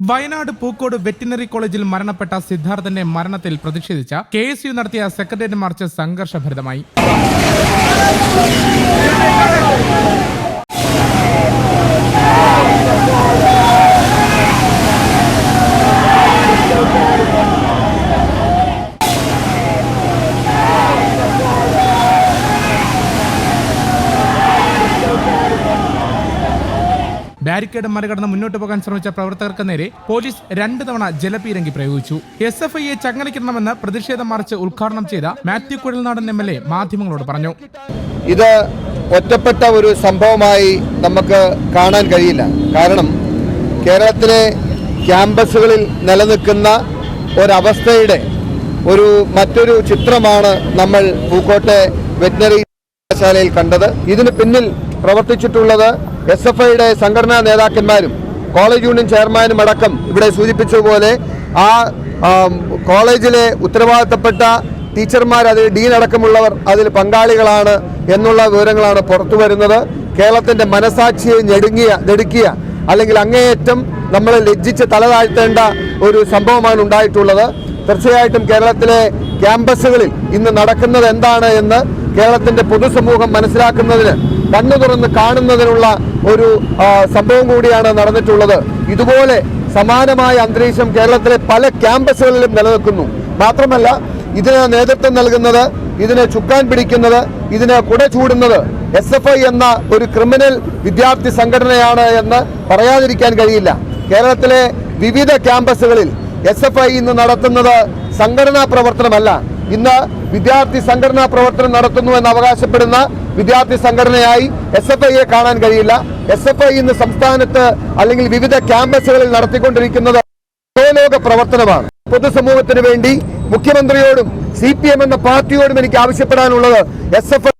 Wayanad Pookode veterinary കോളേജിൽ മരണപ്പെട്ട സിദ്ധാർത്ഥന്റെ മരണത്തിൽ പ്രതിഷേധിച്ച കെ എസ് യു നടത്തിയ സെക്രട്ടേറിയറ്റ് മാർച്ച് സംഘർഷഭരിതമായി. ബാരിക്കേഡ് മറികടന്ന് മുന്നോട്ട് പോകാൻ ശ്രമിച്ച പ്രവർത്തകർക്ക് നേരെ പോലീസ് രണ്ട് തവണ ജലപീരങ്കി പ്രയോഗിച്ചു. എസ് എഫ് ഐയെ ചങ്ങലിക്കണമെന്ന് പ്രതിഷേധം മാർച്ച് ഉദ്ഘാടനം ചെയ്ത Mathew Kuzhalnadan M L A മാധ്യമങ്ങളോട് പറഞ്ഞു. ഇത് ഒറ്റപ്പെട്ട ഒരു സംഭവമായി നമുക്ക് കാണാൻ കഴിയില്ല. കാരണം കേരളത്തിലെ ക്യാമ്പസുകളിൽ നിലനിൽക്കുന്ന ഒരവസ്ഥയുടെ ഒരു മറ്റൊരു ചിത്രമാണ് നമ്മൾ പൂക്കോട്ടെ വെറ്റിനറി ശാലയിൽ കണ്ടത്. ഇതിന് പിന്നിൽ പ്രവർത്തിച്ചിട്ടുള്ളത് എസ് എഫ് ഐയുടെ സംഘടനാ നേതാക്കന്മാരും കോളേജ് യൂണിയൻ ചെയർമാനും അടക്കം ഇവിടെ സൂചിപ്പിച്ചതുപോലെ ആ കോളേജിലെ ഉത്തരവാദിത്തപ്പെട്ട ടീച്ചർമാർ അതിൽ ഡീൻ അടക്കമുള്ളവർ അതിൽ പങ്കാളികളാണ് എന്നുള്ള വിവരങ്ങളാണ് പുറത്തു വരുന്നത്. കേരളത്തിന്റെ മനസാക്ഷിയെ ഞെടുങ്ങിയ നെടുക്കിയ അല്ലെങ്കിൽ അങ്ങേയറ്റം നമ്മൾ ലജ്ജിച്ച് തല താഴ്ത്തേണ്ട ഒരു സംഭവമാണ് ഉണ്ടായിട്ടുള്ളത്. തീർച്ചയായിട്ടും കേരളത്തിലെ ക്യാമ്പസുകളിൽ ഇന്ന് നടക്കുന്നത് എന്താണ് എന്ന് കേരളത്തിന്റെ പൊതുസമൂഹം മനസ്സിലാക്കുന്നതിന് കണ്ണു തുറന്ന് കാണുന്നതിനുള്ള ഒരു സംഭവം കൂടിയാണ് നടന്നിട്ടുള്ളത്. ഇതുപോലെ സമാനമായ അന്തരീക്ഷം കേരളത്തിലെ പല ക്യാമ്പസുകളിലും നിലനിൽക്കുന്നു. മാത്രമല്ല ഇതിന് നേതൃത്വം നൽകുന്നത് ഇതിനെ ചുക്കാൻ പിടിക്കുന്നത് ഇതിനെ കുട ചൂടുന്നത് എസ് എഫ് ഐ എന്ന ഒരു ക്രിമിനൽ വിദ്യാർത്ഥി സംഘടനയാണ് എന്ന് പറയാതിരിക്കാൻ കഴിയില്ല. കേരളത്തിലെ വിവിധ ക്യാമ്പസുകളിൽ എസ് എഫ് ഐ ഇന്ന് നടത്തുന്നത് സംഘടനാ പ്രവർത്തനമല്ല. ഇന്ന് വിദ്യാർത്ഥി സംഘടനാ പ്രവർത്തനം നടത്തുന്നു എന്ന് അവകാശപ്പെടുന്ന വിദ്യാർത്ഥി സംഘടനയായി എസ് എഫ് ഐയെ കാണാൻ കഴിയില്ല. എസ് എഫ് ഐ ഇന്ന് സംസ്ഥാനത്ത് അല്ലെങ്കിൽ വിവിധ ക്യാമ്പസുകളിൽ നടത്തിക്കൊണ്ടിരിക്കുന്നത് ലോക പ്രവർത്തനമാണ്. പൊതുസമൂഹത്തിന് വേണ്ടി മുഖ്യമന്ത്രിയോടും സി പി എം എന്ന പാർട്ടിയോടും എനിക്ക് ആവശ്യപ്പെടാനുള്ളത് എസ് എഫ്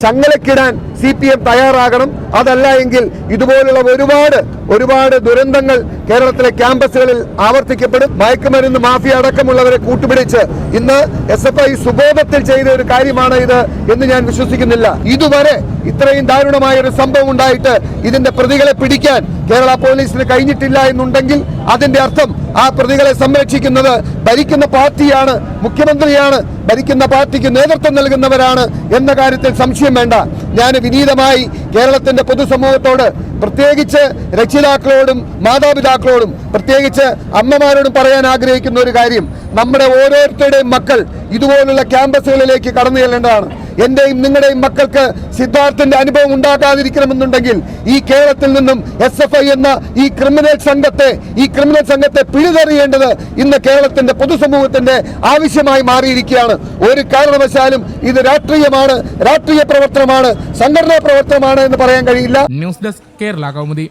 ചങ്ങലക്കിടാൻ സി പി എം തയ്യാറാകണം. അതല്ല എങ്കിൽ ഇതുപോലുള്ള ഒരുപാട് ഒരുപാട് ദുരന്തങ്ങൾ കേരളത്തിലെ ക്യാമ്പസുകളിൽ ആവർത്തിക്കപ്പെടും. മയക്കുമരുന്ന് മാഫിയ അടക്കമുള്ളവരെ കൂട്ടുപിടിച്ച് ഇന്ന് എസ് എഫ് ഐ സുബോധത്തിൽ ചെയ്ത ഒരു കാര്യമാണ് ഇത് എന്ന് ഞാൻ വിശ്വസിക്കുന്നില്ല. ഇതുവരെ ഇത്രയും ദാരുണമായ ഒരു സംഭവം ഉണ്ടായിട്ട് ഇതിന്റെ പ്രതികളെ പിടിക്കാൻ കേരള പോലീസിന് കഴിഞ്ഞിട്ടില്ല എന്നുണ്ടെങ്കിൽ അതിന്റെ അർത്ഥം ആ പ്രതികളെ സംരക്ഷിക്കുന്നത് ഭരിക്കുന്ന പാർട്ടിയാണ് മുഖ്യമന്ത്രിയാണ് ഭരിക്കുന്ന പാർട്ടിക്ക് നേതൃത്വം നൽകുന്നവരാണ് എന്ന കാര്യത്തിൽ സംശയം വേണ്ട. ഞാൻ വിനീതമായി കേരളത്തിന്റെ പൊതുസമൂഹത്തോട് പ്രത്യേകിച്ച് രക്ഷിതാക്കളോടും മാതാപിതാക്കളോടും പ്രത്യേകിച്ച് അമ്മമാരോടും പറയാൻ ആഗ്രഹിക്കുന്ന ഒരു കാര്യം നമ്മുടെ ഓരോരുത്തരുടെയും മക്കൾ ഇതുപോലുള്ള ക്യാമ്പസുകളിലേക്ക് കടന്നു ചെല്ലേണ്ടതാണ്. എന്റെയും നിങ്ങളുടെയും മക്കൾക്ക് സിദ്ധാർത്ഥന്റെ അനുഭവം ഉണ്ടാകാതിരിക്കണമെന്നുണ്ടെങ്കിൽ ഈ കേരളത്തിൽ നിന്നും എസ് എഫ് ഐ എന്ന ഈ ക്രിമിനൽ സംഘത്തെ ഈ ക്രിമിനൽ സംഘത്തെ പിഴുതെറിയേണ്ടത് ഇന്ന് കേരളത്തിന്റെ പൊതുസമൂഹത്തിന്റെ ആവശ്യമായി മാറിയിരിക്കുകയാണ്. ഒരു കാരണവശാലും ഇത് രാഷ്ട്രീയമാണ് രാഷ്ട്രീയ പ്രവർത്തനമാണ് സംഘടനാ പ്രവർത്തനമാണ് എന്ന് പറയാൻ കഴിയില്ല. News desk Kerala Kaumudi.